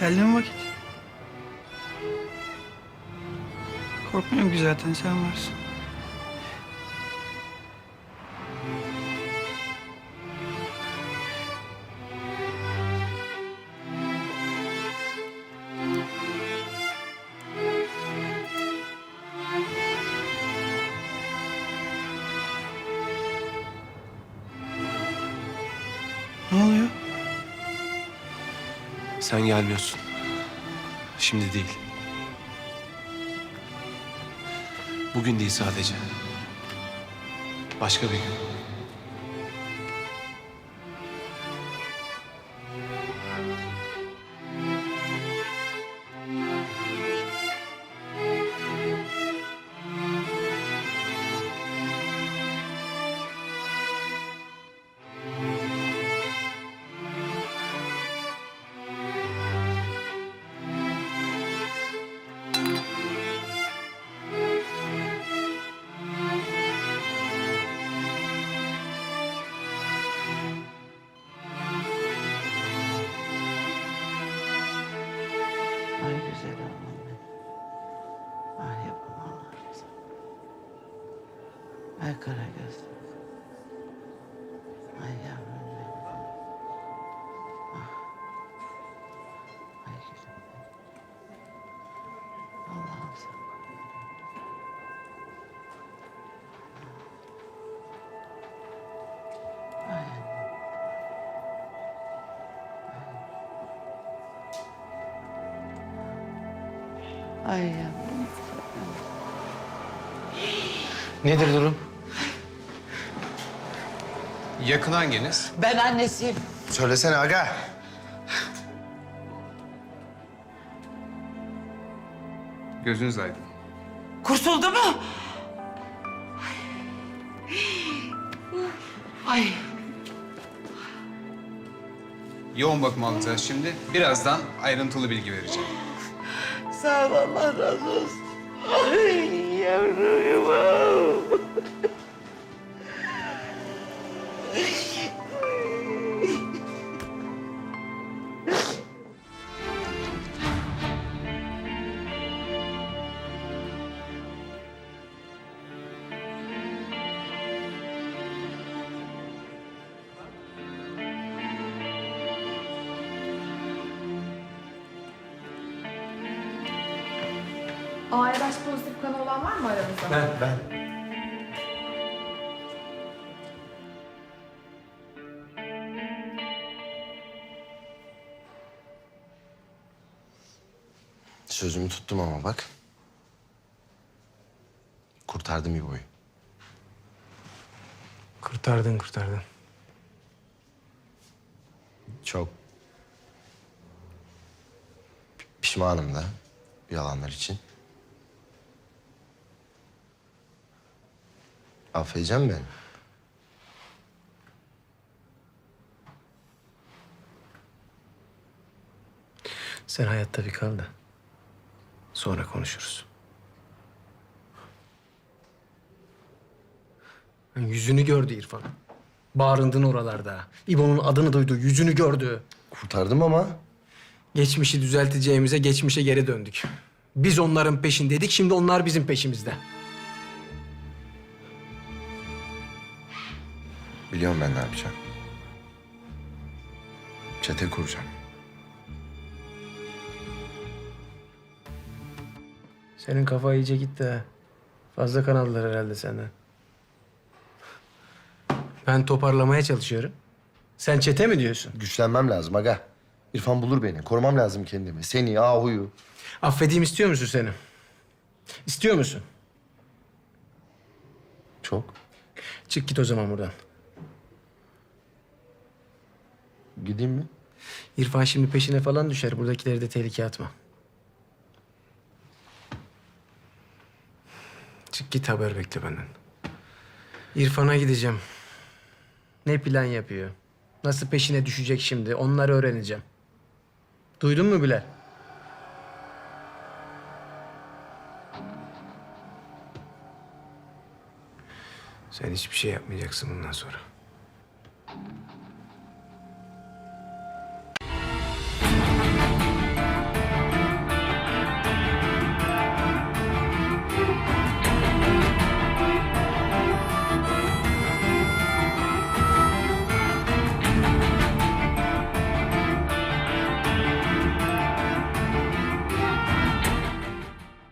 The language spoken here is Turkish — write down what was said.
Geldi mi vakit? Korkmuyorum ki zaten sen varsın. Ne oluyor? Sen gelmiyorsun. Şimdi değil. Bugün değil sadece. Başka bir gün. Ay kara gözlüm. Ay yavrum benim. Ah. Ay güzel benim. Allah'ım sen. Ay yavrum. Nedir durum? Yakın hanginiz? Ben annesiyim. Söylesene aga. Gözünüz aydın. Kurtuldu mu? Ay. Yoğun bakım alacağız şimdi. Birazdan ayrıntılı bilgi vereceğim. Sağ ol Allah razı olsun. ARH pozitif kanı olan var mı aramızda? Ben, ben. Sözümü tuttum ama bak. Kurtardım İbo'yu. Kurtardın, kurtardın. Çok pişmanım da yalanlar için. Affedeceğim beni. Sen hayatta bir kal da. Sonra konuşuruz. Yüzünü gördü İrfan. Bağrındın oralarda. İbo'nun adını duydu, yüzünü gördü. Kurtardım ama Geçmişi düzelteceğimize geçmişe geri döndük. Biz onların peşindeydik, şimdi onlar bizim peşimizde. Biliyorum ben ne yapacağım. Çete kuracağım. Senin kafa iyice gitti ha. Fazla kan aldılar herhalde senden. Ben toparlamaya çalışıyorum. Sen çete mi diyorsun? Güçlenmem lazım aga. İrfan bulur beni. Korumam lazım kendimi. Seni, Ahu'yu. Affedeyim istiyor musun seni? İstiyor musun? Çok. Çık git o zaman buradan. Gideyim mi? İrfan şimdi peşine falan düşer. Buradakileri de tehlikeye atma. Çık git haber bekle benden. İrfan'a gideceğim. Ne plan yapıyor? Nasıl peşine düşecek şimdi? Onları öğreneceğim. Duydun mu Bilal? Sen hiçbir şey yapmayacaksın bundan sonra.